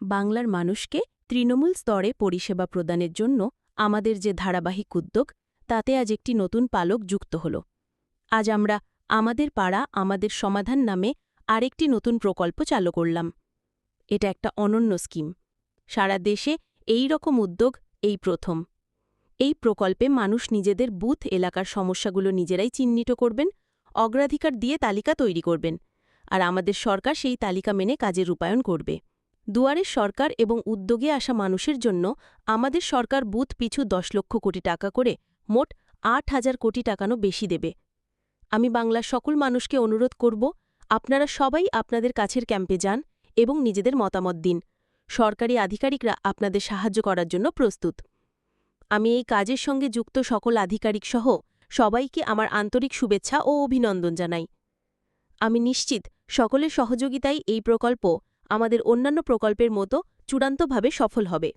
বাংলার মানুষকে তৃণমূল স্তরে পরিষেবা প্রদানের জন্য আমাদের যে ধারাবাহিক উদ্যোগ, তাতে আজ একটি নতুন পালক যুক্ত হল। আজ আমরা আমাদের পাড়া, আমাদের সমাধান নামে আরেকটি নতুন প্রকল্প চালু করলাম। এটা একটা অনন্য স্কিম। সারা দেশে এই রকম উদ্যোগ এই প্রথম। এই প্রকল্পে মানুষ নিজেদের বুথ, এলাকার সমস্যাগুলো নিজেরাই চিহ্নিত করবেন, অগ্রাধিকার দিয়ে তালিকা তৈরি করবেন, আর আমাদের সরকার সেই তালিকা মেনে কাজে রূপায়ণ করবে। দুয়ারের সরকার এবং উদ্যোগে আসা মানুষের জন্য আমাদের সরকার বুথ পিছু দশ লক্ষ কোটি টাকা করে মোট আট হাজার কোটি টাকানো বেশি দেবে। আমি বাংলার সকল মানুষকে অনুরোধ করব, আপনারা সবাই আপনাদের কাছের ক্যাম্পে যান এবং নিজেদের মতামত দিন। সরকারি আধিকারিকরা আপনাদের সাহায্য করার জন্য প্রস্তুত। আমি এই কাজের সঙ্গে যুক্ত সকল আধিকারিক সহ সবাইকে আমার আন্তরিক শুভেচ্ছা ও অভিনন্দন জানাই। আমি নিশ্চিত সকলের সহযোগিতায় এই প্রকল্প আমাদের অন্যান্য প্রকল্পের মতো চূড়ান্তভাবে সফল হবে।